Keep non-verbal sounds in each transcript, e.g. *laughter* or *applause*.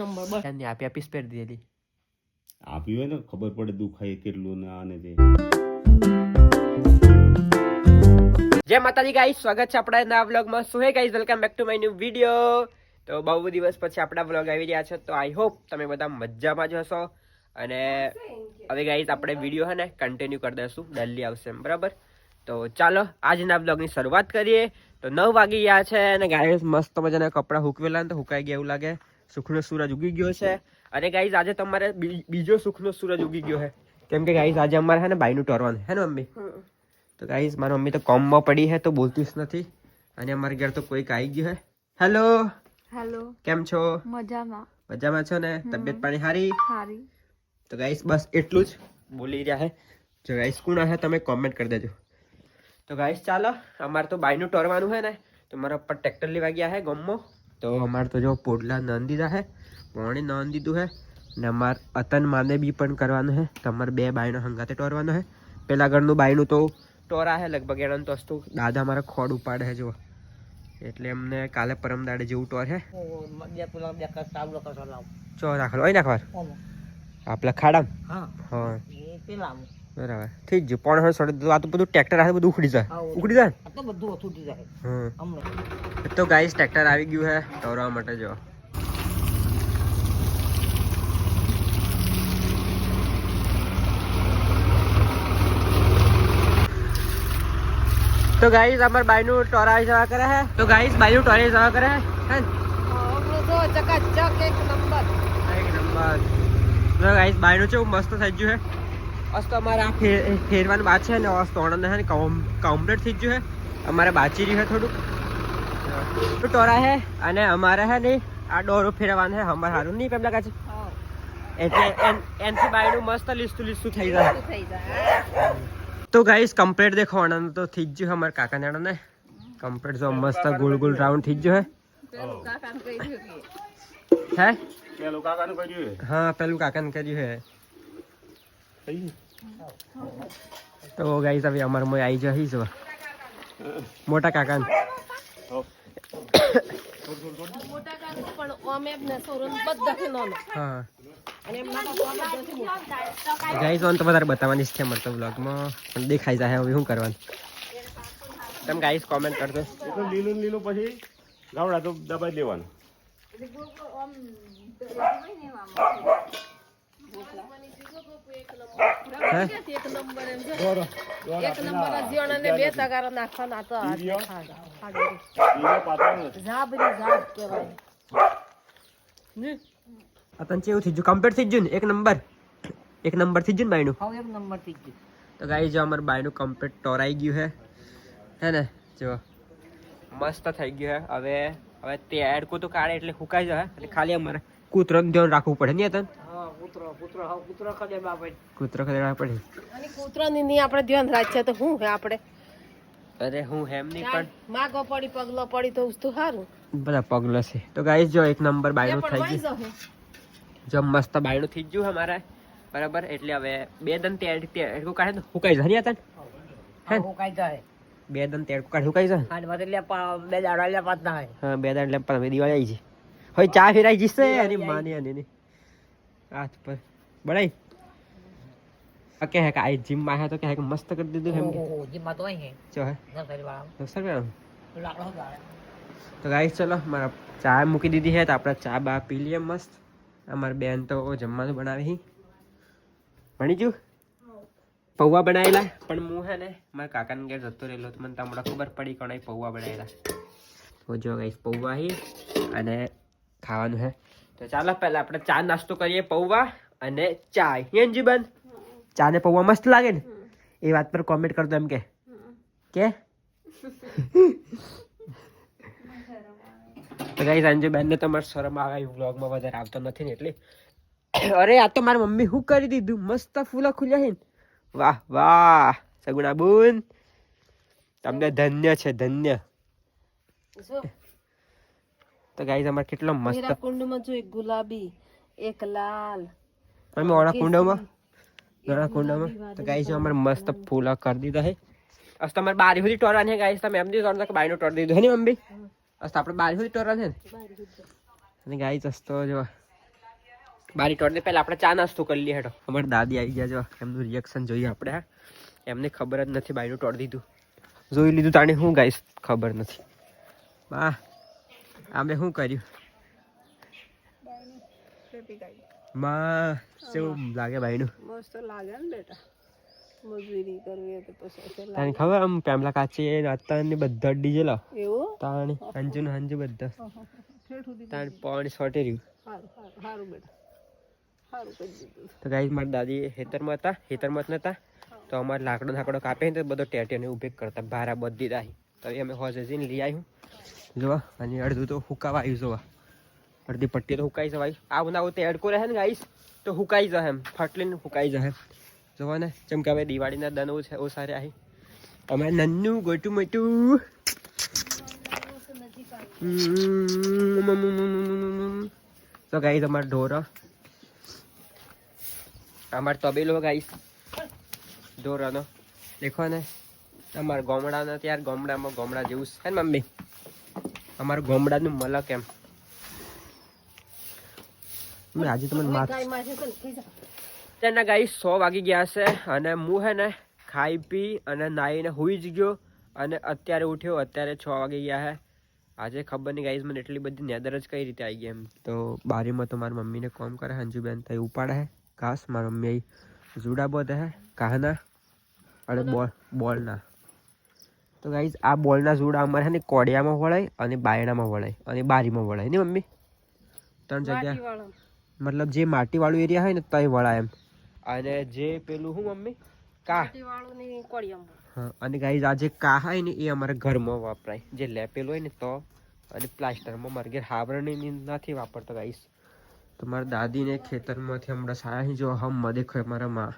Number બસ. એની આપી આપીશ પહેરી દીધેલી. આપી હોય ને ખબર પડે દુખાય કેટલું ને આને તે જય માતાજી ગાઈસ સ્વાગત છે આપણા નવા વ્લોગમાં so hey guys welcome back to my new video તો બહુ દિવસ પછી આપણા વ્લોગ આવી રહ્યા છે. તો આઈ હોપ તમે બધા મજામાં જ હશો. અને હવે ગાઈસ આપણે વીડિયો હે ને કન્ટિન્યુ કરી દઈશું. ડેલી આવશે એમ બરાબર? તો ચાલો આજના બ્લોગની શરૂઆત કરીએ. તો નવ વાગી ગયા છે અને ગાઈસ મસ્ત મજાના કપડાં હુકવેલા ને તો હુકાઈ ગયા એવું લાગે. સુખનો સૂરજ ઉગી ગયો છે. અને ગાઈઝ આજે તમારે બીજો સુખનો સૂરજ ઉગી ગયો છે. કેમ કે ગાઈઝ આજે અમારે હે ને ભાઈનું ટોરવાનું હે ને મમ્મી? તો ગાઈસ મારી મમ્મી તો કોમમાં પડી હે તો બોલતી જ નથી. અને અમારા ઘર તો કોઈક આવી ગયું હે હેલો હેલો કેમ છો? મજામાં. મજામાં છો ને? તબિયત પાણી સારી? સારી. તો ગાઈસ બસ એટલું જ બોલી રહ્યા હે જો ગાઈસ કોણ હે તમે કોમેન્ટ કરી દેજો. તો ગાઈસ ચાલો અમારે તો બાયનું ટોરવાનું હે ને. તો મારા ઉપર ટ્રેક્ટર લેવા ગયા હે ગમમાં તો અમારે તો જો પોડલા નંદ દીધા હે પોણે નંદ દીધું હે ને અમારે અતન માને બી પણ કરવાનું હે તમારે બે બાયણો હંગાતે ટોરવાનો હે. પેલા ઘરનું બાયનું તો ટોરા હે લગભગ એના તો વસ્તુ દાદા મારા ખોડ ઉપાડે હે જો એટલે એમને કાલે પરમ દાડે જેવું ટોર હે. ચો રાખલો અહીં નાખવાર આપલા ખાડા હા. બરાબર. થઈ ગયું. પણ હવે સોડે આ તો બધું ટ્રેક્ટર આવે બધું ઉખડી જાય. ઉખડી જાય? ને? હમ. તો ગાઈસ ટ્રેક્ટર આવી ગયું હે તોરવા માટે જો. તો ગાઈસ અમાર બાઈનું ટોરા જવા કરે હે તો ગાઈસ બાઈનું ટોરા જવા કરે હે હે ને? ચકાચક એક નંબર. એક નંબર. તો ગાઈસ બાઈનું છે મસ્ત થઈ ગયું હે બસ તો અમારે આ ફેર ફેરવાનું બાદ છે ને અસ્તો ઓણંદ હે ને કમ્પ્લીટ થઈ ગયું હે અમારે બાચી રહ્યું હે થોડુંક. તો ટોરા હે અને અમારે હે ને આ ડોરો ફેરવાનું હે. અમારે સારું નહીં પેલા કાચે એટલે એન એનથી બાયનું મસ્ત લીસતું લીસતું થઈ જાય. થઈ જાય. તો ગાઈસ કમ્પ્લીટ દેખો આણંદ તો થઈ ગયું હે અમારા કાકા ને કમ્પ્લીટ જો મસ્ત ગોળ ગોળ રાઉન્ડ થઈ ગયો કાકાને હે હે? પેલું કાકાનું કર્યું હે હા પેલું કાકાને કર્યું હે થઈ ગયું? તો ગાઈસ હવે અમારું મોય આવી જઈ છે મોટા કાકા ગાઈસ ઓન તો વધારે બતાવવાની જ છે મળતો બ્લોગમાં પણ દેખાઈ જાય હવે શું કરવાનું. તમે ગાઈસ કોમેન્ટ કરજો. એ તો લીલું લીલું પછી ગાવડા તો દબાઈ દેવાનું. હે એક નંબર. એમ એક નંબર બે તગારા નાખવાના તો કહેવાય. આ તને થઈ ગયું? કમ્પ્લીટ થઈ ગયું ને? એક નંબર. એક નંબર થઈ ગયું ને બાયનું હવે એક નંબર થઈ ગયું. તો ગાઈ જો અમારું બાયનું કમ્પ્લીટ ટોરાઈ ગયું હે. હે ને? જો. મસ્ત થઈ ગયું હે. હવે હવે તે એડકો તો કાઢે એટલે સુકાઈ જાય એટલે ખાલી અમારે કૂતરોનું ધ્યાન રાખવું પડે ને તન? હા કૂતરો કૂતરો કૂતરો ખડે બાપા કૂતરો ખદેડા પડે. અને કૂતરાની ની આપણે ધ્યાન રાખીએ તો શું હે આપણે? અરે હું હેમ નહીં પણ માગો પડી પગલો પડી તો ઉસ્તુ હારું. બધા પગલો છે. તો ગાઈસ જો એક નંબર એ થઈ ગયું. જો મસ્ત બાયણું થઈ ગયું અમારે. બરાબર? એટલે હવે બે દન તેડ તેડકું કાઢે તો. હુકાઈ જાય નહીં તન હું કાઈ જાય બે દન તેડકું કાઢે હુકાઈ જાય હા એટલે બે દાડા લે પાત ના હા બે દાડા લે પાત દિવાળી આવી છે. હવે ચા ફેરાઈ જશે એની માની અને એની હાથ પર બળાઈ આ હે કે આ જીમમાં હે તો કે મસ્ત કરી દીધું એમ કે. જીમમાં તો અહીં હે જો હે. નર્સરી વાળા તો ગાઈસ ચલો મારા ચા મૂકી દીધી હે તો આપણે ચા બા પી લઈએ મસ્ત. અમારી બેન તો જમવાનું બનાવી હી. ભણી જુ પૌવા બનાવેલા પણ હું હે ને મારા કાકાને ઘેર જતો રહેલો તો મને તમને ખબર પડી કોણે પૌવા બનાવેલા તો જો ગાઈસ પૌવા હી અને ખાવાનું હે. તો ચાલો પહેલા આપણે ચા નાસ્તો કરીએ પૌવા અને ચા હેનજી બન ચા ને પૌવા મસ્ત લાગે ને? એ વાત પર કોમેન્ટ કરતો એમ કે. કે? ગાઈઝ બેન ને તમારે શરમ આવે વ્લોગમાં વધારે આવતો નથી ને એટલે. *coughs* અરે આ તો મારી મમ્મી શું કરી દીધું? મસ્ત ફૂલા ખુલ્યા છે વાહ વાહ સગુણા બુન તમને ધન્ય છે ધન્ય. તો ગાઈઝ અમારે કેટલો મસ્ત કુંડમાં જો એક ગુલાબી એક લાલ. અમે ઓળા કુંડોમાં? ઘણા કુંડમાં? તો ગાઈઝ અમારે મસ્ત ફૂલા કરી દીધા હે અસ તમારે બારી સુધી ટોરવાની હે ગાઈઝ તમે એમ દીધું તો બાયનો ટોર દીધો હે ને મમ્મી? અસ આપણે બારી સુધી ટોરવાની છે ને? અને ગાઈઝ અસ તો જો બારી ટોળને પહેલા આપણે ચા નાસ્તો કરી લઈએ હેડો અમારા દાદી આવી ગયા જો એમનું રિએક્શન જોઈએ આપણે હા. એમને ખબર જ નથી બાયનું ટોળ દીધું. જોઈ લીધું તાણે હું ગાઈશ ખબર નથી. બા આમે શું કર્યું? માં કેવું લાગે ભાઈનું મસ્ત લાગે ને બેટા. મજૂરી કરવી તો પછી એટલે ખબર આમ પેમલા કાચી એ ને બધા ડીજે લો એવું? તાણી અંજુ ને અંજુ બધા. તાણ પાણી સોટે રહ્યું. સારું સારું બેટા. તો ગાઈ મારા દાદી ખેતરમાં હતા ખેતરમાં જ નતા. તો અમારે લાકડો લાકડો કાપે ને તો બધો ટેટીને ઉભે કરતા ભારા બધી દાહી. તો અમે હોજે જઈને લઈ આવ્યું જોવા, અને અડધું તો હુકાવા આવ્યું, જોવા. અડધી પટ્ટી તો હુકાઈ જવાય. આવું ના આવું તે અડકો રહે ને ગાઈશ તો હુકાઈ જશે એમ. ફાટલીને હુકાઈ જાય જોવા ને, જેમ કે હવે દિવાળીના દન છે, ઓ સારે આવી અમે નન્નું ગોટું મોટું. તો ગાઈ તમારે ઢોર. અમાર તબેલો ગાઈશ ઢોરાનો. દેખો ને, અમારા ગામડાના, ત્યાર ગામડામાં ગામડા જેવું છે ને, મમ્મી? અમારું ગામડાનું મલક એમ. મેં આજે તમને માથ ગાઈ સો વાગી ગયા છે અને હું હે ને ખાઈ પી અને નાહીને હુઈ જ ગયો અને અત્યારે ઉઠ્યો અત્યારે છ વાગી ગયા હે. આજે ખબર નહીં ગાઈઝ મને એટલી બધી નેદર જ કઈ રીતે આવી ગઈ એમ. તો બારીમાં તો મારી મમ્મીને કોમ કરે હંજુબેન તો ઉપાડે હે ઘાસ. મારી મમ્મી જુડા બોધે હે કાહના અને બોલ બોલના. તો ગાઈઝ આ બોલના જુડા અમારે ને કોડિયામાં વળાય અને બાયણામાં વળાય અને બારીમાં વળાય. ને મમ્મી? ત્રણ જગ્યા. મતલબ જે માટીવાળું એરિયા હોય ને તય વળાય એમ. અને જે પેલું હું મમ્મી? કા. હા અને ગાઈઝ આ જે કા હોય ને એ અમારા ઘરમાં વાપરાય. જે લેપેલું હોય ને તો. અને પ્લાસ્ટરમાં મારા ઘેર નથી વાપરતો ગાઈસ તો મારા દાદીને ખેતરમાંથી હમણાં સારા જો હમ મદે ખોય મારા માં.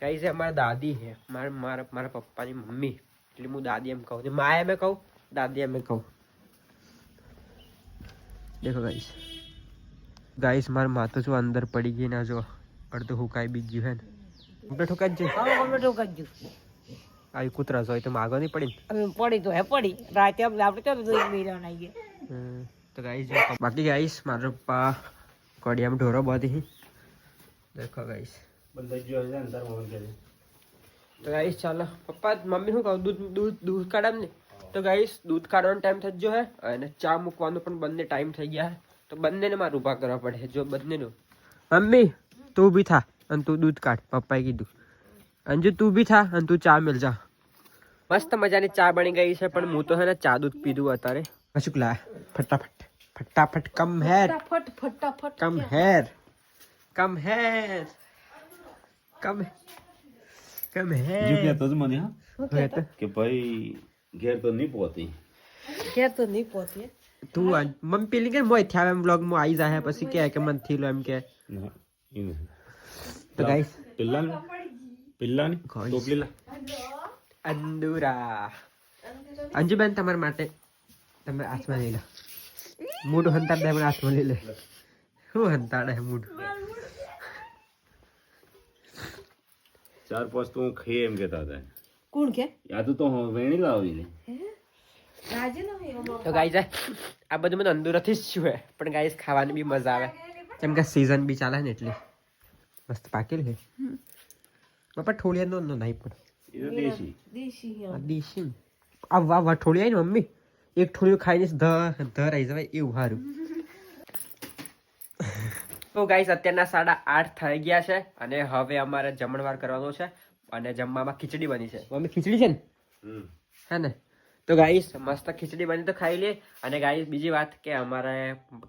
ગાઈઝ અમારા દાદી છે. મારા મારા મારા પપ્પાની મમ્મી. એટલે હું દાદી એમ કહું. મા એમ કહું દાદી એમ કહું. દેખો ગાઈસ ગાઈસ મારા માથું જો અંદર પડી ગઈ ને જો અડધું હુકાઈ બી ગયું હે ને. કમ્પ્લીટ હુકાઈ જ જાય. હવે અમે તો કરજો. આવી કૂતરા હોય તો માગો નહીં પડી ને હવે પડી તો હે પડી. રાતે આપણે આપણે ચાલો જોઈ મેળા નાઈએ હમ, તો ગાઈસ જો બાકી ગાઈસ મારા પપ્પા કોડિયામાં ઢોરો બાંધી દેખો ગાઈસ બધા જો છે અંદર મોબાઈલ કરે. તો ગાઈસ ચાલો. પપ્પા મમ્મી શું કહું? દૂધ દૂધ દૂધ કાઢામ ને તો ગાઈસ દૂધ કાઢવાનો ટાઈમ થઈ ગયો હે અને ચા મૂકવાનો પણ બંને ટાઈમ થઈ ગયા હે. તો બંનેને મારે ઊભા કરવા પડે જો બંનેનું. મમ્મી તું ઊભી થા અને તું દૂધ કાઢ. પપ્પાએ કીધું. અંજુ તું બી થા અને તું ચા મેલ જા. મસ્ત મજાની ચા બની ગઈ છે પણ હું તો હે ને ચા દૂધ પીધું અત્યારે. કશું લા ફટાફટ. ફટાફટ કમ હેર. ફટાફટ ફટાફટ. કમ હેર. કમ હેર. કમ કમ જો હેર જ મને હા કે ભાઈ ઘેર તો નહીં પહોંચી ઘેર તો નહીં પહોંચી તું આ- મમ્મી પેલી કે મોય થયા એમ બ્લોગમાં આવી જાય પછી કે કે મન થીલો એમ કે. તો ગાઈસ પિલ્લા પિલ્લા ની ટોપલી લા. અંદુરા. અંજુબેન તમારા માટે તમે હાથમાં લઈ લો. મૂડ હંતાડ દે મને હાથમાં લઈ લે. શું હંતાડે છે ચાર પાંચ તો હું ખાઈ એમ કહેતા હતા. કોણ કે? યાદ તો હું વેણી લાવી ને રાજે ન હોય તો ગાઈસ આ બધું મને અંદરથી જ છું હે? પણ ગાઈસ ખાવાની બી મજા આવે. કેમ કે સીઝન બી ચાલે ને એટલે મસ્ત પાકેલ છે બાપા ઠોળિયા નો નો નહીં પણ દેશી. દેશી આ દેશી. ને. આ વાહ વાહ ઠોળિયા ને મમ્મી? એક ઠોળિયું ખાઈને ધ ધર આવી જવાય એવું સારું તો ગાઈસ અત્યારના સાડા આઠ થઈ ગયા છે અને હવે અમારે જમણવાર કરવાનો છે અને જમવામાં ખીચડી બની છે. મમ્મી ખીચડી છે ને? હે ને? તો ગાઈસ મસ્ત ખીચડી બની તો ખાઈ લે અને ગાઈસ બીજી વાત કે અમારે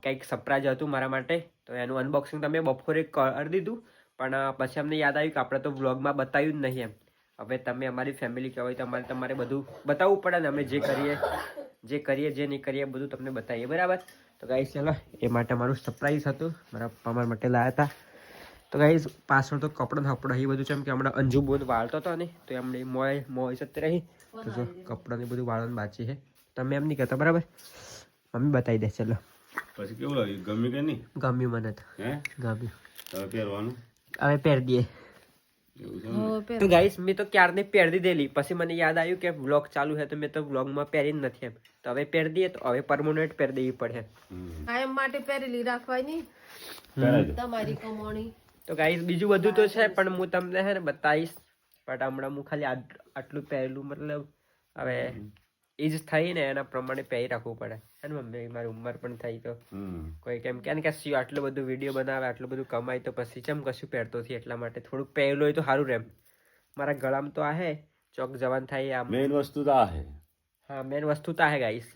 કંઈક સરપ્રાઈઝ હતું મારા માટે તો એનું અનબોક્સિંગ તમે બપોરે કરી દીધું. પણ પછી અમને યાદ આવ્યું કે આપણે તો વ્લોગમાં બતાવ્યું જ નહીં એમ. હવે તમે અમારી ફેમિલી કહેવાય તો અમારે તમારે બધું બતાવવું પડે ને અમે જે કરીએ જે કરીએ જે નહીં કરીએ બધું તમને બતાવીએ. બરાબર? તો ગાઈસ ચલો એ માટે મારું સરપ્રાઈઝ હતું. મારા પપ્પા મારા માટે લાવ્યા હતા. તો ગાઈઝ પાછળ તો કપડાં થપડા એ બધું છે એમ કે હમણાં અંજુ બોન વાળતો હતો ને તો એમણે મોય મોય સત્ય રહી તો જો કપડાં ને બધું વાળવાનું બાકી છે. તમે એમ નહીં કહેતા બરાબર? મમ્મી બતાવી દે ચલો. પછી કેવું લાગ્યું? ગમ્યું કે નહીં? ગમ્યું મને તો. ગમ્યું. હવે પહેરવાનું? હવે પહેરી દઈએ. ગાઈસ મેં તો ક્યારની પહેરી દેલી. પછી મને યાદ આવ્યું કે વ્લોગ ચાલુ છે તો મેં તો વ્લોગમાં પહેરી જ નથી એમ. તો હવે પહેરી દઈએ તો હવે પરમનન્ટ પહેરી દેવી પડે. હમ. કાયમ માટે પહેરેલી રાખવાની તમારી કમોણી. તો ગાઈસ બીજું બધું તો છે પણ હું તમને છે ને બતાવીશ. બટ હમણાં હું ખાલી આટલું પહેરેલું મતલબ હવે એજ થઈ ને એના પ્રમાણે પહેરી રાખવું પડે. હે ને મમ્મી મારી ઉંમર પણ થઈ તો. કોઈ કેમ કે ને કે શું આટલું બધું વીડિયો બનાવે આટલું બધું કમાય તો પછી ચમ કશું પહેરતો થી એટલા માટે. થોડુંક પહેરેલું હોય તો સારું રેમ મારા ગળામાં તો આહે ચોક જવાન થાય આ મેઇન વસ્તુ તો આ છે હા મેન વસ્તુ તો આહે ગાઈસ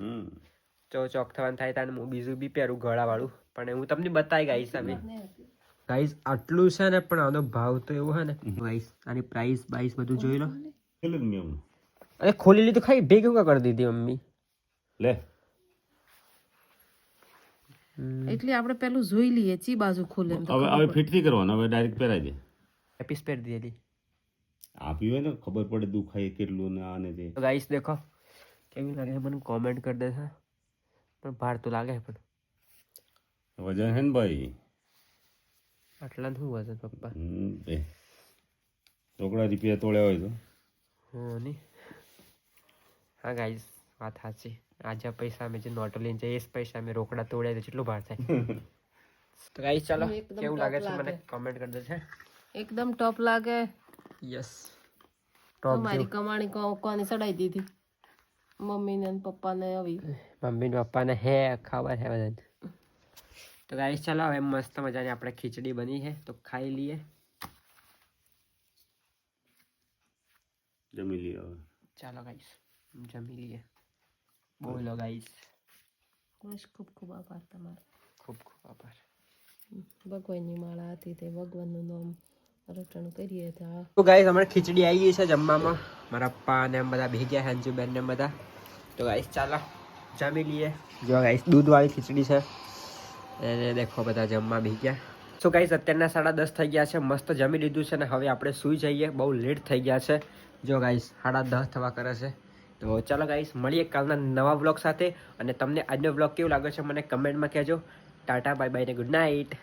તો ચોક થવાનું થાય તાને હું બીજું બી પહેરું ગળાવાળું. પણ હું તમને બતાવી ગાઈસ અમે ગાઈસ આટલું છે ને પણ આનો ભાવ તો એવો છે ને. ગાઈસ આની પ્રાઇસ બાઈસ બધું જોઈ લો. કેટલું જ મેં અરે ખોલી લીધું ખાઈ ભેગું કા કરી દીધી મમ્મી લે એટલે આપણે પેલું જોઈ લઈએ ચી બાજુ ખોલે ને તો હવે હવે ફિટથી કરવાનું હવે ડાયરેક્ટ પહેરાઈ દે એપીસ પહેરી દીધી આપી હોય ને ખબર પડે દુખાય કેટલું ને આ ને તે તો ગાઈસ દેખો કેવી લાગે છે મને કોમેન્ટ કરી દેશે પણ ભાર તો લાગે છે પણ વજન હે ને ભાઈ આટલા શું વજન પપ્પા હમ, બે રોકડા રૂપિયા તોડ્યા હોય તો હા ની હા ગાઈસ વાત સાચી. આજે પૈસા અમે જે નોટો લઈને જઈએ એ પૈસા અમે રોકડા તોડ્યા તો કેટલું ભાર થાય. તો ગાઈઝ ચાલો કેવું લાગે છે મને કમેન્ટ કરી દેજો એકદમ ટોપ લાગે. યસ ટોપ મારી કમાણી કો- કોની ચડાઈ દીધી? મમ્મી ને પપ્પા ને આવી. મમ્મી ને પપ્પાને હે ખબર હે બધા તો ગાઈસ ચાલો હવે મસ્ત મજાની આપણે ખીચડી બની છે તો ખાઈ લઈએ. જમી લઈએ ચાલો ગાઈસ જમી લઈએ બોલો ગાઈસ બસ ખૂબ ખૂબ આભાર તમારો ખૂબ ખૂબ આભાર ભગવાનની માળા હતી તે ભગવાનનું નામ રટણ કરીએ તો આ તો ગાઈસ અમારે ખીચડી આવી ગઈ છે જમવામાં મારા પપ્પા ને એમ બધા ભેગી ગયા હંજુ બેન ને એમ બધા તો ગાઈસ ચાલો જમી લઈએ જો ગાઈસ દૂધવાળી ખીચડી છે એને દેખો બધા જમવા બેસી ગયા સો ગાઈસ અત્યારના સાડા દસ થઈ ગયા છે મસ્ત જમી લીધું છે ને હવે આપણે સૂઈ જઈએ બહુ લેટ થઈ ગયા છે જો ગાઈસ સાડા દસ થવા કરે છે તો ચાલો ગાઈસ મળીએ કાલના નવા બ્લોગ સાથે. અને તમને આજનો બ્લોગ કેવો લાગે છે, મને કમેન્ટમાં કહેજો. ટાટા બાય બાય ને ગુડ નાઇટ